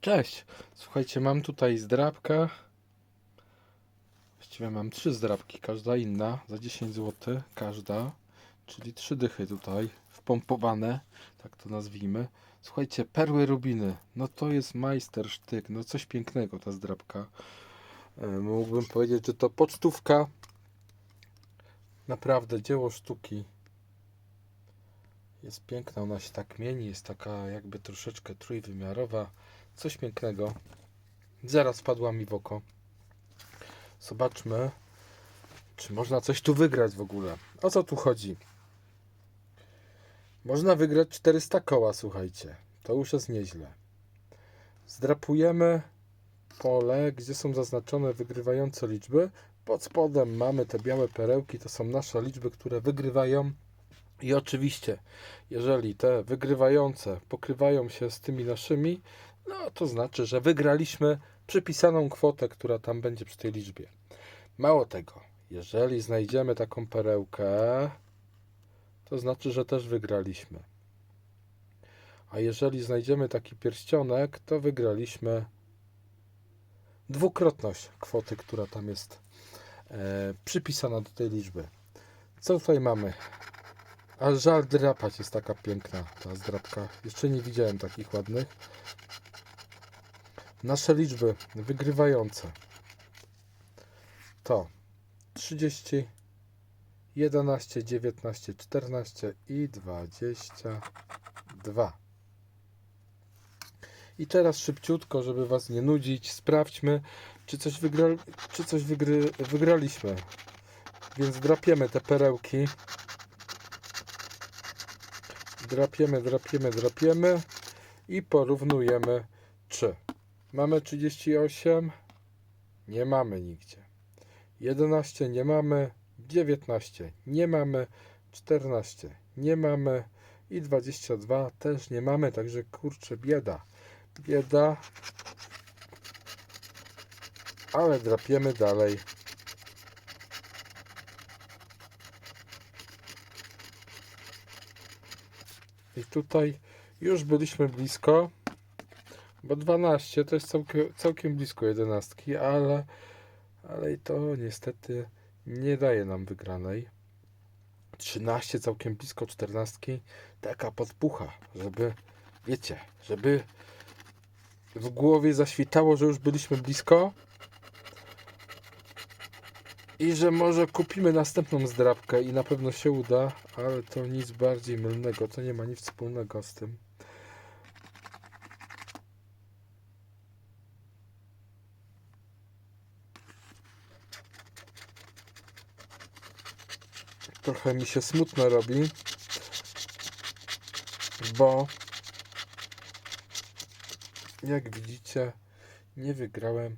Cześć, słuchajcie, mam tutaj zdrabkę. Właściwie mam trzy zdrabki, każda inna, za 10 zł każda, czyli trzy dychy tutaj wpompowane, tak to nazwijmy. Słuchajcie, perły rubiny, no to jest majstersztyk, no coś pięknego ta zdrabka. E, Mógłbym powiedzieć, że to pocztówka, naprawdę dzieło sztuki. Jest piękna, ona się tak mieni, jest taka jakby troszeczkę trójwymiarowa. Coś pięknego. Zaraz wpadła mi w oko. Zobaczmy, czy można coś tu wygrać w ogóle. O co tu chodzi? Można wygrać 400 koła, słuchajcie. To już jest nieźle. Zdrapujemy pole, gdzie są zaznaczone wygrywające liczby. Pod spodem mamy te białe perełki, to są nasze liczby, które wygrywają. I oczywiście, jeżeli te wygrywające pokrywają się z tymi naszymi, no to znaczy, że wygraliśmy przypisaną kwotę, która tam będzie przy tej liczbie. Mało tego, jeżeli znajdziemy taką perełkę, to znaczy, że też wygraliśmy. A jeżeli znajdziemy taki pierścionek, to wygraliśmy dwukrotność kwoty, która tam jest e, przypisana do tej liczby. Co tutaj mamy? A żal drapać jest taka piękna ta zdrapka. Jeszcze nie widziałem takich ładnych. Nasze liczby wygrywające to 30, 11, 19, 14 i 22. I teraz szybciutko, żeby Was nie nudzić, sprawdźmy, czy coś, wygra, czy coś wygry, wygraliśmy. Więc drapiemy te perełki. Drapiemy, drapiemy, drapiemy i porównujemy 3. Mamy 38? Nie mamy nigdzie. 11 nie mamy, 19 nie mamy, 14 nie mamy i 22 też nie mamy, także kurczę bieda. Bieda. Ale drapiemy dalej. I tutaj już byliśmy blisko. Bo 12 to jest całkiem, całkiem blisko 11, ale, ale to niestety nie daje nam wygranej. 13 całkiem blisko 14. Taka podpucha, żeby, wiecie, żeby w głowie zaświtało, że już byliśmy blisko. I że może kupimy następną zdrabkę i na pewno się uda, ale to nic bardziej mylnego, to nie ma nic wspólnego z tym. Trochę mi się smutno robi, bo jak widzicie, nie wygrałem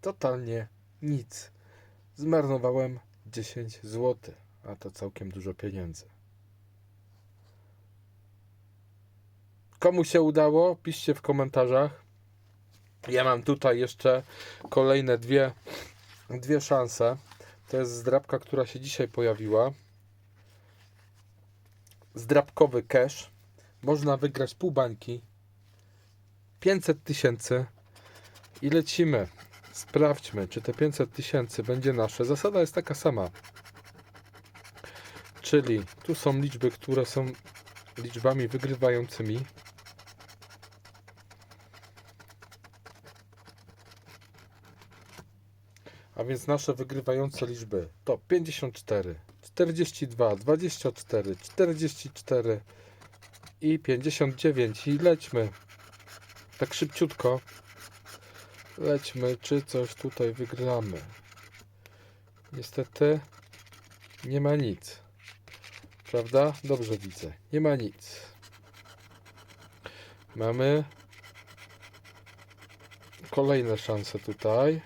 totalnie nic. Zmarnowałem 10 zł, a to całkiem dużo pieniędzy. Komu się udało? Piszcie w komentarzach. Ja mam tutaj jeszcze kolejne dwie, dwie szanse. To jest zdrabka, która się dzisiaj pojawiła zdrabkowy cash. Można wygrać pół bańki. 500 tysięcy. I lecimy. Sprawdźmy, czy te 500 tysięcy będzie nasze. Zasada jest taka sama. Czyli tu są liczby, które są liczbami wygrywającymi. Więc nasze wygrywające liczby to 54, 42, 24, 44 i 59 i lećmy tak szybciutko lećmy czy coś tutaj wygramy niestety nie ma nic prawda? dobrze widzę nie ma nic. Mamy kolejne szanse tutaj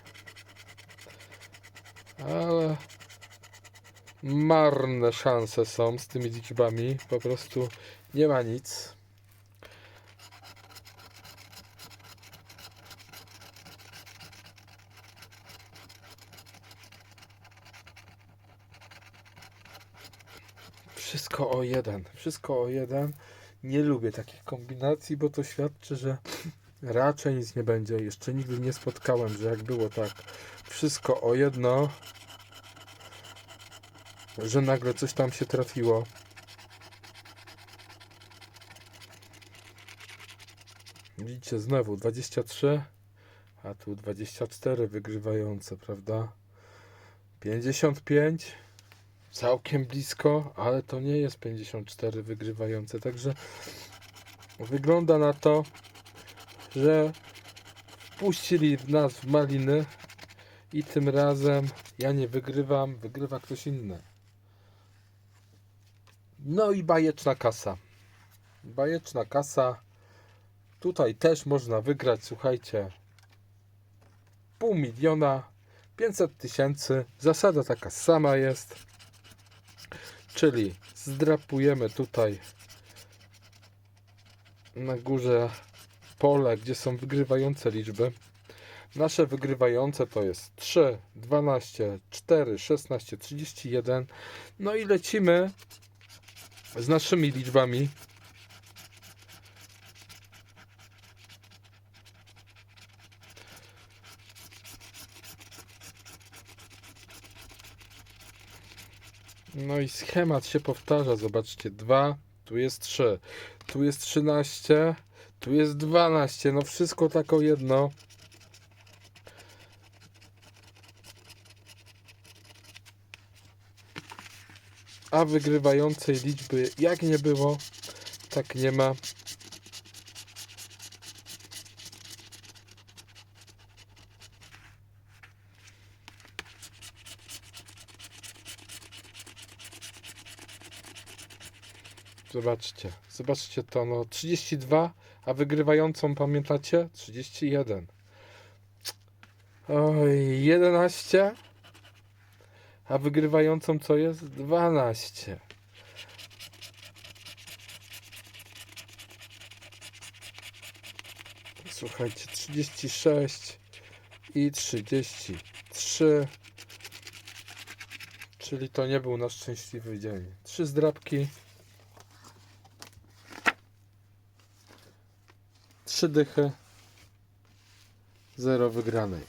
ale marne szanse są z tymi liczbami. Po prostu nie ma nic. Wszystko o jeden. Wszystko o jeden. Nie lubię takich kombinacji, bo to świadczy, że, Raczej nic nie będzie. Jeszcze nigdy nie spotkałem, że jak było tak wszystko o jedno, że nagle coś tam się trafiło. Widzicie, znowu 23, a tu 24 wygrywające, prawda? 55, całkiem blisko, ale to nie jest 54 wygrywające, także wygląda na to, że wpuścili nas w maliny i tym razem ja nie wygrywam, wygrywa ktoś inny. No i bajeczna kasa. Bajeczna kasa. Tutaj też można wygrać, słuchajcie, pół miliona, 500 tysięcy. Zasada taka sama jest. Czyli zdrapujemy tutaj na górze pole, gdzie są wygrywające liczby. Nasze wygrywające to jest 3, 12, 4, 16, 31. No i lecimy z naszymi liczbami. No i schemat się powtarza. Zobaczcie, 2, tu jest 3, tu jest 13, tu jest 12. No wszystko tak o jedno. A wygrywającej liczby jak nie było, tak nie ma. Zobaczcie, zobaczcie to, no 32, a wygrywającą pamiętacie? 31. Oj, 11, a wygrywającą co jest? 12. Słuchajcie, 36 i 33. Czyli to nie był nasz szczęśliwy dzień. Trzy zdrabki. Trzy dychy. Zero wygranej.